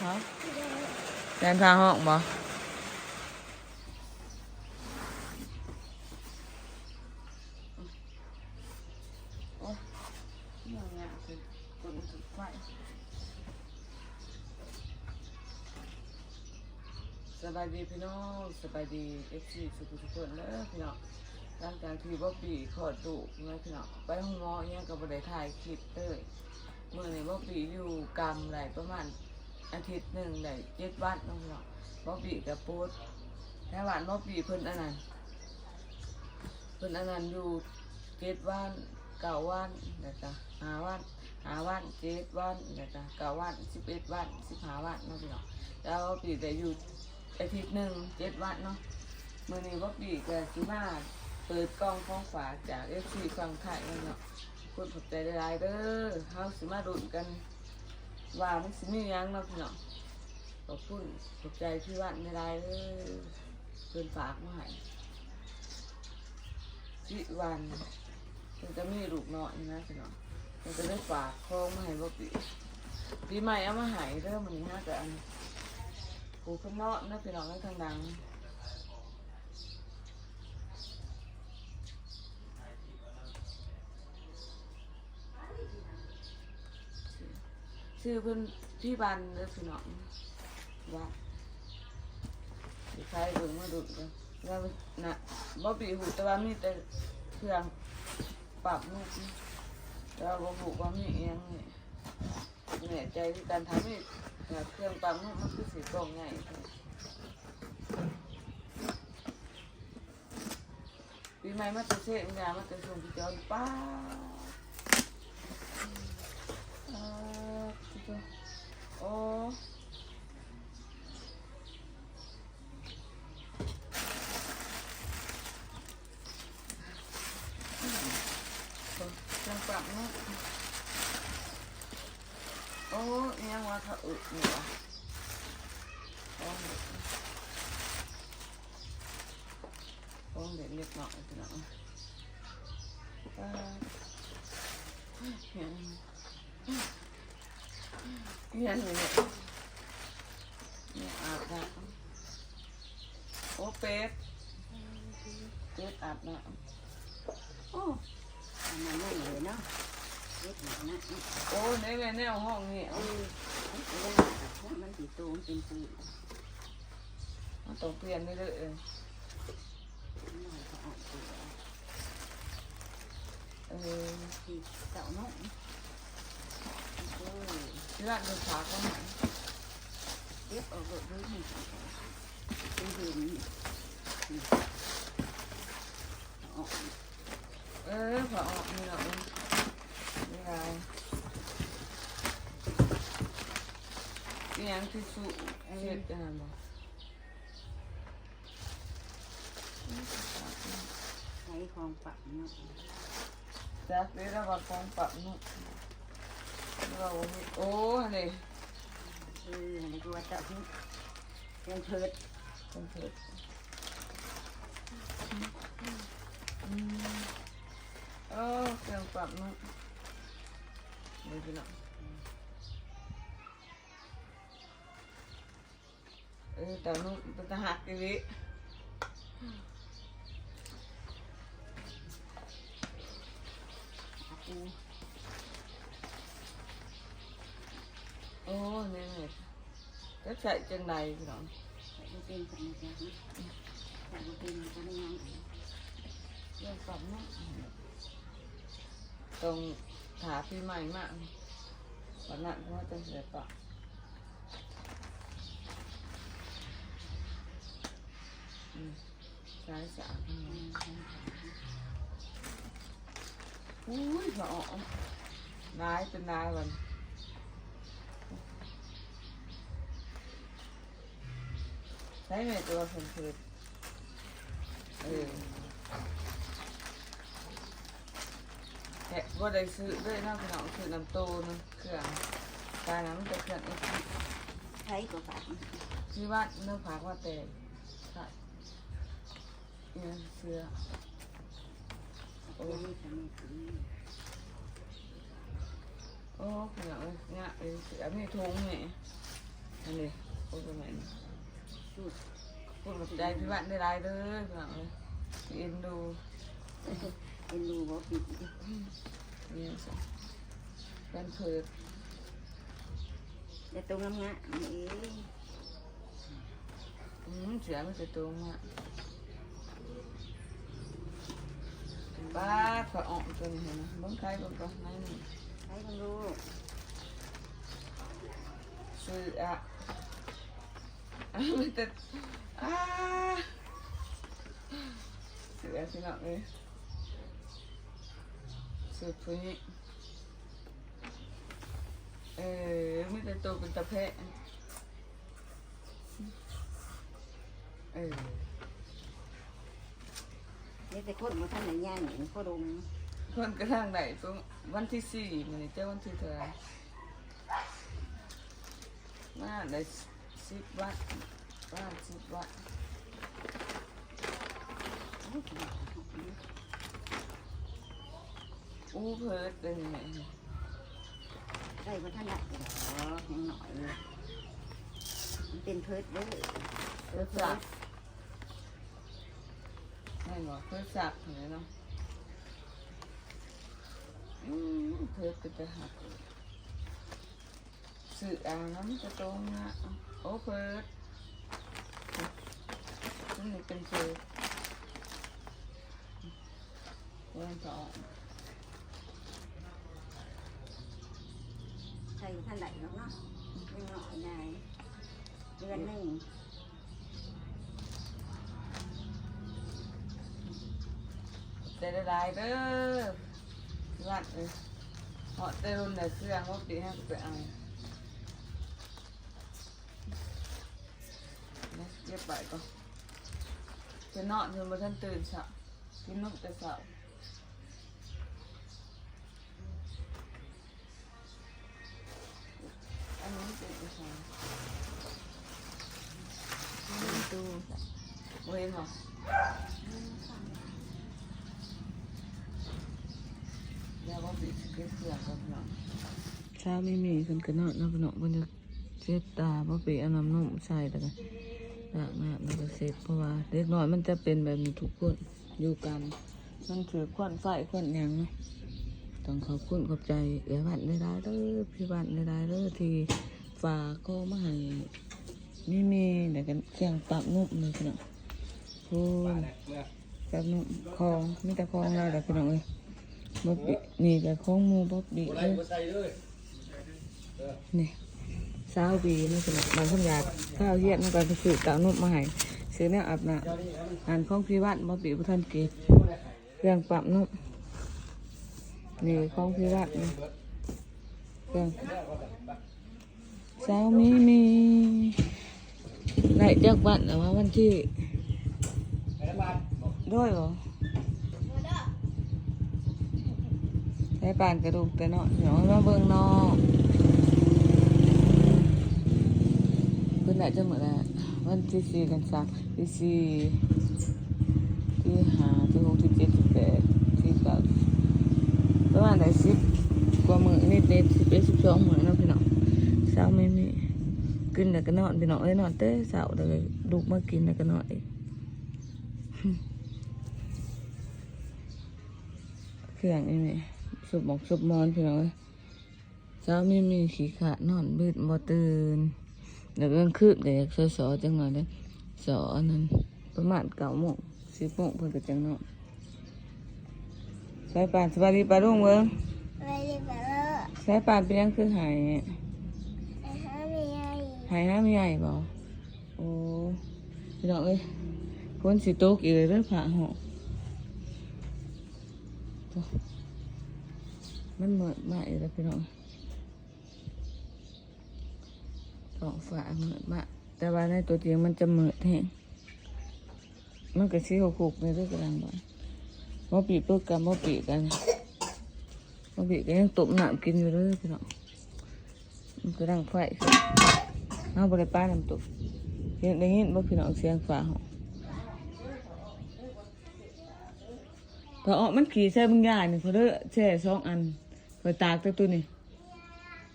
แดนพาห้องบ่โอ้ยยังไงคือสบายดีพี่น้องสบายดีเอฟซีสุขุทุกคนเด้อพี่น้องหลังจากที่บ๊อบบี้ขอดดุเมื่อพี่น้องไปห้องหมออิหยังกับบได้ถ่ายคลิปเตยเมื่อนี้บ๊อบบี้อยู่กรรมไหลประมาณ อาทิตย์หนึ่งได้เจ็ดวันน้องเนาะบ๊อบบี้กับป๊ดแค่วันบ๊อบบี้เพิ่นอันนั้นเพิ่นอันนั้นอยู่เจ็ดวันเก้าวันเดี๋ยวจะหาวันหาวันเจ็ดวันเดี๋ยวจะเก้าวันสิบเอ็ดวันสิบห้าวันน้องเนาะแล้วบ๊อบบี้ได้อยู่อาทิตย์หนึ่งเจ็ดวันเนาะมื่อนี้บ๊อบบี้ก็สิมาเปิดกล้องของฝาจากเอฟซีฟังไทยเนาะคุณขอบใจได้หลยเด้อเฮาสิมาดุนกัน ว่ามันสิมียังเนาะพี่น้องขอบคุณขอบใจพี่วันไม่ได้เลยเพิ่นฝากมาให้พี่วันเพิ่นจะมีลูกน้อยนะพี่น้องเพิ่นจะได้ฝากของมาให้บ่ปีปีใหม่เอามาให้เด้อมันนี้ฮะแต่อันปูเพิ่นเนาะนะพี่น้องในทางดัง ชื่อเพิ่นพี่บันเด้อพี่น้องว่าสิใครเบิ่งมาดูกันแล้วน่ะบ่ปีหูแต่ว่ามีแต่เครื่องปรับลูกแต่ว่าบ่รู้ว่ามีเอียังนี่แน่ยใจที่การทำนี่เครื่องปรับลูกมันคือสิกล่องใหญ่ปีใหม่มาแตะเซ่งยามาแตะส่งพี่จอนป้าเอ่ อพี่จอนโอ้จังปรับเนาะโอ้ยยังว่า เนี่ยเนี่ยเนี่ยอาบน้ำโอ้เป็ดเป็ดอาบน้ำโอ้อันนั้นไม่เลยเนาะเล็กหน่อยนะโอ้ในแม่แนวห้องนี่เอเอาอเวลาถ้มันสีตูมเป็นสีมันต้องเปลี่ยนไปเลยเออหน่ออตีเต่าน้อง เออที่ร้านเป็นขาก็หายเล็บออกเลยด้วยนี่เป็นหืนออก เออพอออกนี่หน่อยนี่ไงนี่ยังที่สุเช็ดกันบ่ใช้ของปักเนาะจากนี้เราก็ฟองปรับนุ่มเราโอ้นี่เออในตัวเต่าที่ยังเพิดต้องเผ็ดเออเครื่องปรับนุ่มนี่พี่น้องเออแต่นุ่มแต่หักอีวิปู โอ้นี่นี่ จะใส่จังใดพี่น้องใส่เป็นสัญญาณใส่เป็นสัญญาณเรื่องปรับนุ่มตรงถาพี่ใหม่มากวันนั้นเพราะว่าจะเสียปะอืมใช้สามอุ้ยพอออกนายเป็นนายวัน ใช้ในตัวคนคือเออแกะว่าได้ซื้อด้วยนาะพี่น้องซื้อน้ำโตน้ำเครื่องตาน้ำจะเครื่องไอ้ที่ใช้กว่าปักที่ว่าเนื้อผากว่าแต่ใช่เนี่ยเสื้อโอ้ยโอ้พี่น้องเอ้ยเนี่ยเสื้อไมีถุงนี่อันนี้โอ้ยประมาณนี้ จุดพูดกับใจพี่บ้านได้ไรเด้อพี่น้องเอ้ยเอ็นดูเป็นรูบ่ปิดนี่สิเป็นเพิดแต่ตรงงามๆนี่เองอืมเสือมันจะตรงอะบ้าขอออกตัวนี้เห็นไหมบิ้งใครบิ้งก่อนนั่นนี่ใช้กันรู้เสืออะ มันจะอ่าเสือพี่น้องเอ้ยเสือผู้นี้เออไมแต่ได้ตัวเป็นตะเพะเออเดี๋ยวแต่คนมาท่านไหนย่านนี่ก็ดมคนกระทั่งไหนตรงวันที่สี่มันเจ้าวันที่เท่าไหรมาได้ สิบวัดว่าสิบวัดอู้เพิดเป็นไงได้มาท่านไหนเหรอยังหน่อยเลยมันเป็นเพิร์ดเด้อเพิดสักไม่หรอกเพิดสักเห็นไหมเนาะอืมเพิดก็จะหัก สื่ออ่างน้ำจะตรงนะโอเพิร์ดนี่เป็นเพิดเริ่มสองใช่ท่านไหนแล้วเนาะยังหน่อยได้เดือนหนึ่งแต่ละลายเด้อวัดเลยเหาะเตรุนแต่เสื้อว่าปีให้ไปเอาเนี่ยเก็บไปก่อนจะนอนจนมาท่านตื่นเช้ากินนกแต่เช้าอันนี้เป็นอะไรนี่ตู้เว้นหรอเช้าไม่มีคนก็นอนนอนนอนมันจะเช็ดตาเพราะปีเอาน้ำนมใส่แต่กัน ล้างหน้ามันก็เสร็จเพราะว่าเด็กน้อยมันจะเป็นแบบนี้ทุกคนอยู่กันมันถือควันไฟควันยังนะต้องขอบคุณขอบใจเอ๋บ้านได้ได้เด้อพี่บ้านได้ได้เด้อที่ฝากก็มาให้มีมีเดี๋ยวกันเครื่องปรับนุ่มเลยพี่น้องโอ้ยปรับนุ่มคลองมีแต่คลองเราเดี๋ยวพี่น้องเอ้ยบ๊อบบี้นี่แต่ของหมูบ๊อบบี้บ่เอ้ได้ยบ่ใส่เลยนี่ สาวบีนี่คือแบบบางคนอยาข้าวเย็นมันก็ไปซื้อเต่านุ่มมาให้ซื้อเนี่ยอาบน้ำงานของพี่วัดมาปีพุทธันก็บเครื่องปรับนุ่มนี่ของพี่วัดนี่เครื่องสาวมีมีไหนจากบ้านนะว่าวันที่ด้วยเหรอใช้ปานกระดูกแต่เนาะเดี๋ยวมาเบิ่งนอก เพิ่นอาจะเหมือนอะวันที่สี่กันสามที่สี่ที่ห้าที่หกที่เจ็ดที่แปดที่เก้าประมาณไหนสิบกว่ามือนิดนิดสิบเอ็ดสิบสองมือนะพี่น้องเช้าไม่มีกินแล้วก็นอนพี่น้องเอ้ยนอนเต้สาร์เลยลุกมากินแล้วก็นอนอีกเครื่องนี่แม่สุบหมอกสุบมอนพี่น้องเอ้ยเช้าไม่มีขี้ขาดนอนบืดบ่ตื่น เดี๋ยวกลางคืนก็อยากสอๆจังหน่อยเด้อสออันนั้นประมาณเก้าโมงสิบโมงเพิ่นก็จังนอนสายป่านสบายดีปลาลุงเบิ่งไม่ได้ไปแล้วสายป่านเป็นหยังคือหายแต่ถ้าไม่ให้หายห้าไม่ใหญ่บ่โอ้พี่น้องเอ้ยฝนสิตกอีกเลยเด้อผ่าหอกโถ่มันเหมิดมากอีกแล้วพี่น้อง ท้องฟ้าเหมิดมากแต่ว่าในตัวจริงมันจะเหมิดแห้งมันก็สีหกหกในเรื่องกำลังบ่มาปีเปิกกันมาปีกันมาปีกันยังตุ่มน้ำกินอยู่เลยพี่น้องมันกำลังไฟขึ้นเอาบริป้าน้ำตุ่มเสียงได้ยินบ่พี่น้องเสียงฟ้าหองพอออกมันขี่ใส่บางอย่างนี่เขาเด้อแช่สองอันคอยตากแต่ตัวนี้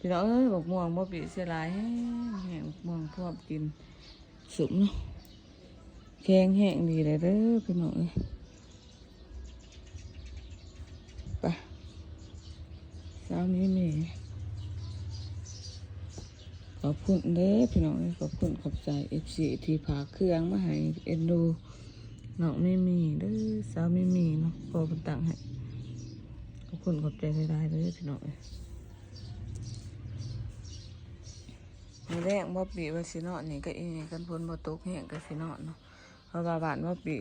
พี่น้องเอ้ยบอกม่วงบ่ปีเสียหลายแห้งแห้งม่วงพร้อมกินสุมเนาะแข็งแห้งดีเลยเด้อพี่น้องเอ้ยไปเช้านี้แม่ขอบคุณเด้อพี่น้องเอ้ยขอบคุณขอบใจเอฟซีที่พาเครื่องมาให้เอ็นดูน้องไม่มีเด้อสาวไม่มีเนาะพอเป็นตังให้ขอบคุณขอบใจได้ๆเด้อพี่น้องเอ้ย มือแรกบ่ปีว่าสิเนาะนี่ก็เอีนี่กันพ้นบ่ตกแห้งก็สิเนาะเนาะเพราะว่าบ้านบ่ปี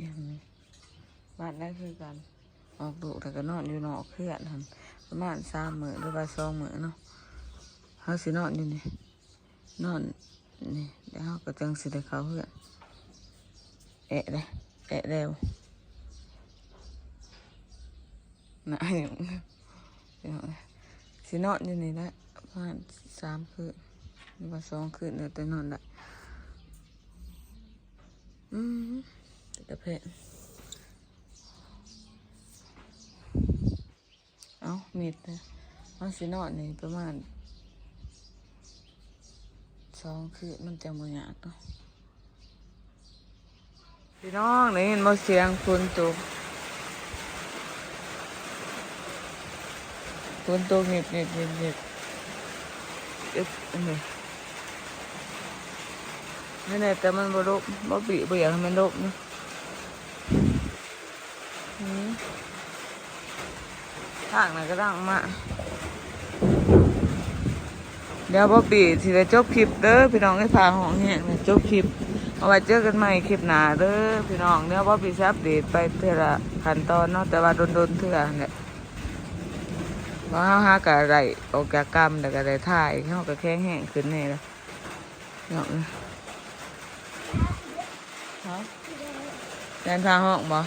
บ้านได้คือกันออกดุแต่ก็นอนอยู่นอกเคลื่อนหั่นประมาณสามหมื้อหรือว่าสองหมื้อเนาะเฮาสินอนอยู่นี่นอนนี่เดี๋ยวเฮาก็จังสิได้เขาเฮือนแอะเด้แอะแล้วน่ะอยู่เดี๋ยสินอนอยู่นี่แหละประมาณสามคืน ว่าสองคืนเดี๋ยวแต่นอนได้อืมกระเพาะเอามีดนะมันสินอนนี่ประมาณสองคืนมันจะบ่ยากเนาะพี่น้องได้ยินบ่เสียงฝนตกฝนตกเงียบเงียบเงียบเงียบเอ๊ะอันนี้ นี่นแหละแต่มันบ่ลบบ่บีบ่ยากให้มันลบนะทางไหนก็ดังมาเดี๋ยวบ่ปีสิได้จบคลิปเด้อพี่น้องให้พาห้องแห้งนะจบคลิปเอาไว้เจอกันใหม่คลิปหน้าเด้อพี่น้องเดี๋ยวบ่ปีสิอัปเดตไปเท่าละขั้นตอนเนาะแต่ว่าโดนๆเท่านั้นแหละเพราะเฮาหากะได้ออกจากกรรมแต่ก็ได้ถ่ายเฮาก็แข็งแห้งขึ้นแน่ละเนาะ ฮะแดนพาห้องบ่